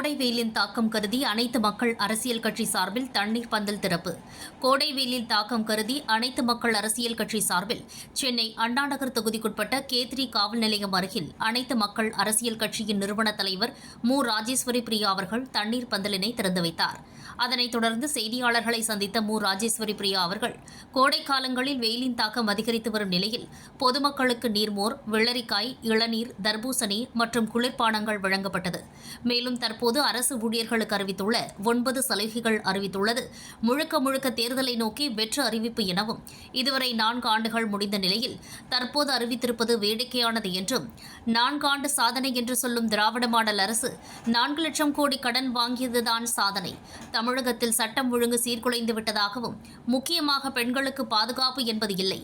கோடை வெயிலின் தாக்கம் கருதி அனைத்து மக்கள் அரசியல் கட்சி சார்பில் தண்ணீர் பந்தல் திறப்பு. கோடை வெயிலின் தாக்கம் கருதி அனைத்து மக்கள் அரசியல் கட்சி சார்பில் சென்னை அண்ணாநகர் தொகுதிக்குட்பட்ட கேத்ரி காவல் நிலையம் அருகில் அனைத்து மக்கள் அரசியல் கட்சியின் நிறுவன தலைவர் மு. ராஜேஸ்வரி பிரியா அவர்கள் தண்ணீர் பந்தலினை திறந்து வைத்தார். அதனைத் தொடர்ந்து செய்தியாளர்களை சந்தித்த மு. ராஜேஸ்வரி பிரியா அவர்கள் கோடை காலங்களில் வெயிலின் தாக்கம் அதிகரித்து வரும் நிலையில் பொதுமக்களுக்கு நீர்மோர் வெள்ளரிக்காய் இளநீர் தர்பூசணி மற்றும் குளிர்பானங்கள் வழங்கப்பட்டது. மேலும் தற்போது அரசு ஊழியர்களுக்கு அறிவித்துள்ள ஒன்பது சலுகைகள் அறிவித்துள்ளது. முழுக்க முழுக்க தேர்தலை நோக்கி வெற்று அறிவிப்பு எனவும் இதுவரை நான்கு ஆண்டுகள் முடிந்த நிலையில் தற்போது அறிவித்திருப்பது வேடிக்கையானது என்றும் நான்காண்டு சாதனை என்று சொல்லும் திராவிட மாடல் அரசு நான்கு லட்சம் கோடி கடன் வாங்கியதுதான் சாதனை. தமிழகத்தில் சட்டம் ஒழுங்கு சீர்குலைந்து விட்டதாகவும் முக்கியமாக பெண்களுக்கு பாதுகாப்பு என்பது இல்லை.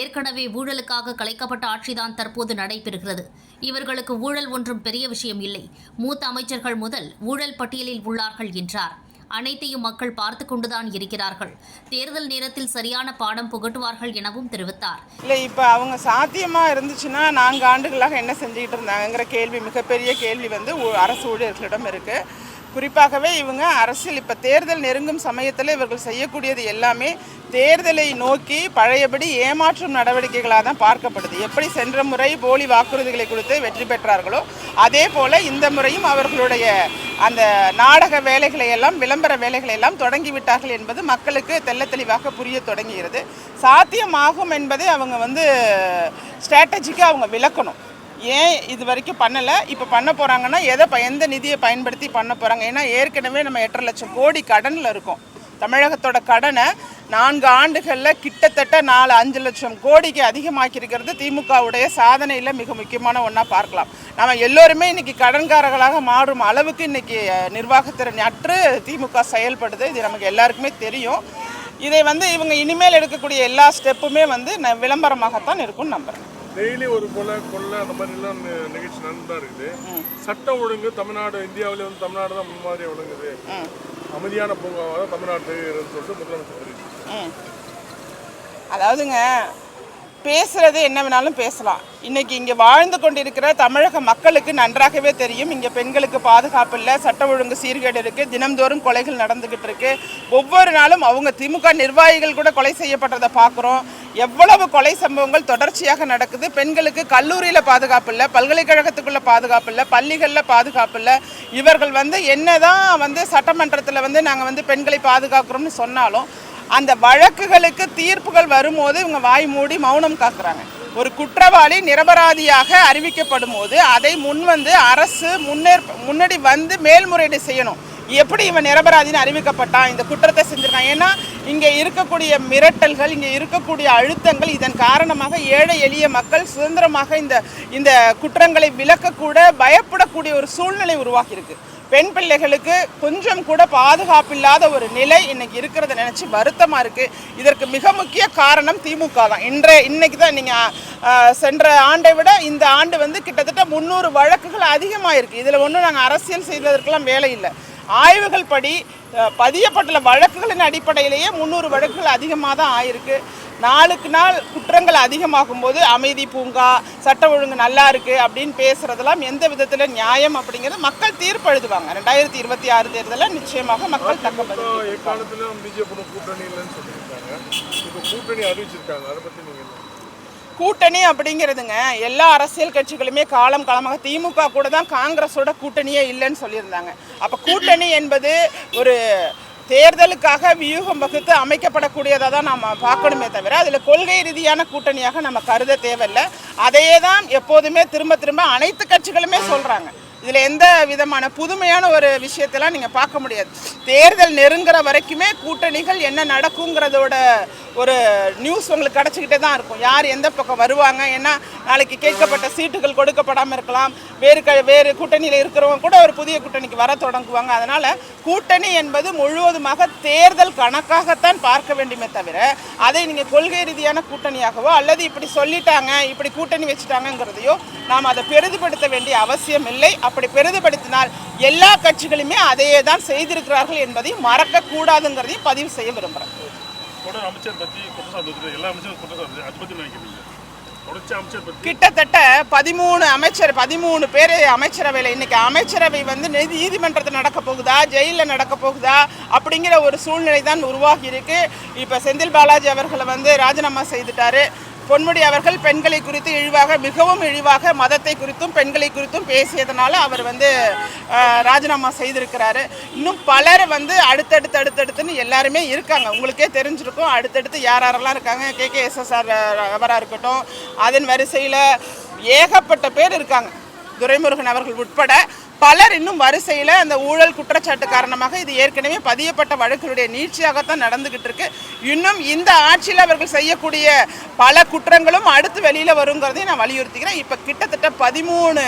ஏற்கனவே ஊழலுக்காக கலைக்கப்பட்ட ஆட்சிதான் தற்போது நடைபெறுகிறது. இவர்களுக்கு ஊழல் ஒன்றும் பெரிய விஷயம் இல்லை. மூத்த அமைச்சர்கள் முதல் ஊழல் பட்டியலில் உள்ளார்கள் என்றார். அனைத்தையும் மக்கள் பார்த்து கொண்டுதான் இருக்கிறார்கள். தேர்தல் நேரத்தில் சரியான பாடம் புகட்டுவார்கள் எனவும் தெரிவித்தார். இல்லை இப்போ அவங்க சாத்தியமாக இருந்துச்சுன்னா நான்கு ஆண்டுகளாக என்ன செஞ்சுக்கிட்டு இருந்தாங்கங்கிற கேள்வி மிகப்பெரிய கேள்வி வந்து அரசு ஊழியர்களிடம் இருக்குது குறிப்பாகவே இவங்க அரசியல் இப்போ தேர்தல் நெருங்கும் சமயத்தில் இவர்கள் செய்யக்கூடியது எல்லாமே தேர்தலை நோக்கி பழையபடி ஏமாற்றும் நடவடிக்கைகளாக தான் பார்க்கப்படுது. எப்படி சென்ற முறை போலி வாக்குறுதிகளை கொடுத்து வெற்றி பெற்றார்களோ அதே போல் இந்த முறையும் அவர்களுடைய அந்த நாடக வேலைகளை எல்லாம் விளம்பர வேலைகளை எல்லாம் தொடங்கிவிட்டார்கள் என்பது மக்களுக்கு தெள்ள தெளிவாக புரிய தொடங்குகிறது. சாத்தியமாகும் என்பதை அவங்க வந்து ஸ்ட்ராட்டஜிக்கு அவங்க விளக்கணும். ஏன் இது வரைக்கும் பண்ணலை? இப்போ பண்ண போகிறாங்கன்னா எதை ப எந்த நிதியை பயன்படுத்தி பண்ண போகிறாங்க ஏன்னா ஏற்கனவே நம்ம எட்டரை லட்சம் கோடி கடனில் இருக்கோம். தமிழகத்தோட கடனை நான்கு ஆண்டுகளில் கிட்டத்தட்ட நாலு அஞ்சு லட்சம் கோடிக்கு அதிகமாக்கியிருக்கிறது திமுகவுடைய சாதனையில் மிக முக்கியமான ஒன்றா பார்க்கலாம். நம்ம எல்லோருமே இன்னைக்கு கடன்காரர்களாக மாறும் அளவுக்கு இன்னைக்கு நிர்வாகத்திறன் அற்று திமுக செயல்படுது. இது நமக்கு எல்லாருக்குமே தெரியும். இதை வந்து இவங்க இனிமேல் எடுக்கக்கூடிய எல்லா ஸ்டெப்புமே வந்து ந- விளம்பரமாகத்தான் இருக்கும்னு நம்புகிறேன் டெய்லி ஒரு கொலை கொள்ளை அந்த மாதிரிலாம் நிகழ்ச்சி நடந்து தான் இருக்குது சட்டம் ஒழுங்கு தமிழ்நாடு இந்தியாவிலே வந்து தமிழ்நாடு தான் முன்மாதிரியா விளங்குது. அமைதியான பூங்காவாக தான் தமிழ்நாடு சொல்லிட்டு முதலமைச்சர் ம். அதாவதுங்க பேசுறது என்ன வேணாலும் பேசலாம். இன்னைக்கு இங்கே வாழ்ந்து கொண்டிருக்கிற தமிழக மக்களுக்கு நன்றாகவே தெரியும். இங்கே பெண்களுக்கு பாதுகாப்பு இல்லை சட்ட ஒழுங்கு சீர்கேடு இருக்கு தினம்தோறும் கொலைகள் நடந்துகிட்டு இருக்கு. ஒவ்வொரு நாளும் அவங்க திமுக நிர்வாகிகள் கூட கொலை செய்யப்படுறதை பார்க்குறோம். எவ்வளவு கொலை சம்பவங்கள் தொடர்ச்சியாக நடக்குது? பெண்களுக்கு கல்லூரியில் பாதுகாப்பு இல்லை பல்கலைக்கழகத்துக்குள்ளே பாதுகாப்பு இல்லை பள்ளிகளில் பாதுகாப்பு இல்லை. இவர்கள் வந்து என்னதான் வந்து சட்டமன்றத்தில் வந்து நாங்கள் வந்து பெண்களை பாதுகாக்கிறோம்னு சொன்னாலும் அந்த வழக்குகளுக்கு தீர்ப்புகள் வரும்போது இவங்க வாய் மூடி மௌனம் காக்குறாங்க. ஒரு குற்றவாளி நிரபராதியாக அறிவிக்கப்படும் போது அதை முன் வந்து அரசு முன்னேற் முன்னாடி வந்து மேல்முறையீடு செய்யணும். எப்படி இவன் நிரபராதின்னு அறிவிக்கப்பட்டான்? இந்த குற்றத்தை செஞ்சிருக்கான். ஏன்னா இங்கே இருக்கக்கூடிய மிரட்டல்கள் இங்கே இருக்கக்கூடிய அழுத்தங்கள் இதன் காரணமாக ஏழை எளிய மக்கள் சுதந்திரமாக இந்த இந்த குற்றங்களை விளக்கக்கூட பயப்படக்கூடிய ஒரு சூழ்நிலை உருவாகியிருக்கு. பெண் பிள்ளைகளுக்கு கொஞ்சம் கூட பாதுகாப்பு இல்லாத ஒரு நிலை இன்னைக்கு இருக்கிறத நினச்சி வருத்தமாக இருக்குது இதற்கு மிக முக்கிய காரணம் திமுக தான். இன்றைய இன்னைக்கு தான் நீங்கள் சென்ற ஆண்டை விட இந்த ஆண்டு வந்து கிட்டத்தட்ட முந்நூறு வழக்குகள் அதிகமாகிருக்கு இதில் ஒன்றும் நாங்கள் அரசியல் செய்ததற்கெல்லாம் வேலை இல்லை. ஆய்வுகள் படி பதியப்பட்டுள்ள வழக்குகளின் அடிப்படையிலேயே முந்நூறு வழக்குகள் அதிகமாக தான் ஆயிருக்கு. நாளுக்கு நாள் குற்றங்கள் அதிகமாகும் போது அமைதி பூங்கா சட்ட ஒழுங்கு நல்லா இருக்கு அப்படின்னு பேசுறதெல்லாம் எந்த விதத்துல நியாயம் அப்படிங்கிறது மக்கள் தீர்ப்பு எழுதுவாங்க. ரெண்டாயிரத்தி இருபத்தி ஆறு தேர்தலில் நிச்சயமாக மக்கள் தக்க பதில் கூட்டணி அறிவிச்சிருக்காங்க. அதை நீங்கள் என்ன கூட்டணி அப்படிங்கிறதுங்க எல்லா அரசியல் கட்சிகளுமே காலம் காலமாக திமுக கூட தான் காங்கிரஸோட கூட்டணியே இல்லைன்னு சொல்லியிருந்தாங்க. அப்போ கூட்டணி என்பது ஒரு தேர்தலுக்காக வியூகம் வகுத்து அமைக்கப்படக்கூடியதாக தான் நம்ம பார்க்கணுமே தவிர அதில் கொள்கை ரீதியான கூட்டணியாக நம்ம கருத தேவையில்லை. அதையே தான் எப்போதுமே திரும்ப திரும்ப அனைத்து கட்சிகளுமே சொல்கிறாங்க இதில் எந்த விதமான புதுமையான ஒரு விஷயத்தெல்லாம் நீங்கள் பார்க்க முடியாது. தேர்தல் நெருங்குற வரைக்குமே கூட்டணிகள் என்ன நடக்குங்கிறதோட ஒரு நியூஸ் உங்களுக்கு கிடச்சிக்கிட்டே தான் இருக்கும். யார் எந்த பக்கம் வருவாங்க ஏன்னா நாளைக்கு கேட்கப்பட்ட சீட்டுகள் கொடுக்கப்படாமல் இருக்கலாம் வேறு க வேறு கூட்டணியில் இருக்கிறவங்க கூட ஒரு புதிய கூட்டணிக்கு வர தொடங்குவாங்க. அதனால் கூட்டணி என்பது முழுவதுமாக தேர்தல் கணக்காகத்தான் பார்க்க வேண்டுமே தவிர அதை நீங்கள் கொள்கை ரீதியான கூட்டணியாகவோ அல்லது இப்படி சொல்லிட்டாங்க இப்படி கூட்டணி வச்சுட்டாங்கங்கிறதையோ நாம் அதை பெரிதுபடுத்த வேண்டிய அவசியம் இல்லை. அப்படி பெரிதுபடுத்தினால் எல்லா கட்சிகளுமே அதையே தான் செய்திருக்கிறார்கள் என்பதையும் மறக்கக்கூடாதுங்கிறதையும் பதிவு செய்ய விரும்புகிறேன். கிட்டத்தட்ட பதிமூணு அமைச்சர் பதிமூணு பேர் அமைச்சரவையில் இன்னைக்கு அமைச்சரவை வந்து நீதி- நீதிமன்றத்தில் நடக்க போகுதா ஜெயிலில் நடக்க போகுதா அப்படிங்கிற ஒரு சூழ்நிலை தான் உருவாகி இருக்கு. இப்போ செந்தில் பாலாஜி அவர்களை வந்து ராஜினாமா செய்துட்டாரு. பொன்முடி அவர்கள் பெண்களை குறித்து இழிவாக மிகவும் இழிவாக மதத்தை குறித்தும் பெண்களை குறித்தும் பேசியதனால அவர் வந்து ராஜினாமா செய்திருக்கிறாரு. இன்னும் பலர் வந்து அடுத்தடுத்து அடுத்தடுத்துன்னு எல்லாருமே இருக்காங்க. உங்களுக்கே தெரிஞ்சிருக்கும். அடுத்தடுத்து யார் யாரெல்லாம் இருக்காங்க? கே. கே. எஸ்எஸ்ஆர் அவராக இருக்கட்டும் அதன் வரிசையில் ஏகப்பட்ட பேர் இருக்காங்க. துரைமுருகன் அவர்கள் உட்பட பலர் இன்னும் வரிசையில் அந்த ஊழல் குற்றச்சாட்டு காரணமாக இது ஏற்கனவே பதியப்பட்ட வழக்குகளுடைய நீட்சியாகத்தான் நடந்துகிட்டு இருக்கு. இன்னும் இந்த ஆட்சியில் அவர்கள் செய்யக்கூடிய பல குற்றங்களும் அடுத்து வெளியில் வருங்கிறதையும் நான் வலியுறுத்திக்கிறேன். இப்போ கிட்டத்தட்ட பதிமூணு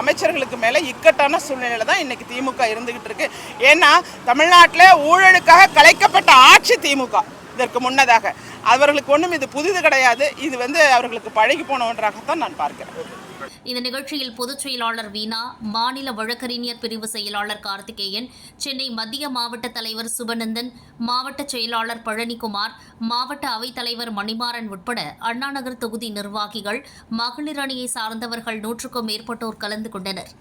அமைச்சர்களுக்கு மேலே இக்கட்டான சூழ்நிலையில் தான் இன்னைக்கு திமுக இருந்துகிட்டு இருக்கு. ஏன்னா தமிழ்நாட்டில் ஊழலுக்காக கலைக்கப்பட்ட ஆட்சி திமுக. இதற்கு முன்னதாக. அவர்களுக்கு ஒன்றும் இது புதிது கிடையாது. இது வந்து அவர்களுக்கு பழகி போன ஒன்றாகத்தான் நான் பார்க்கிறேன். இந்த நிகழ்ச்சியில் பொதுச் செயலாளர் வீணா மாநில வழக்கறிஞர் பிரிவு செயலாளர் கார்த்திகேயன் சென்னை மத்திய மாவட்ட தலைவர் சுபநந்தன் மாவட்ட செயலாளர் பழனிக்குமார் மாவட்ட அவைத்தலைவர் மணிமாறன் உட்பட அண்ணாநகர் தொகுதி நிர்வாகிகள் மகளிர் அணியை சார்ந்தவர்கள் நூற்றுக்கும் மேற்பட்டோர் கலந்து கொண்டனர்.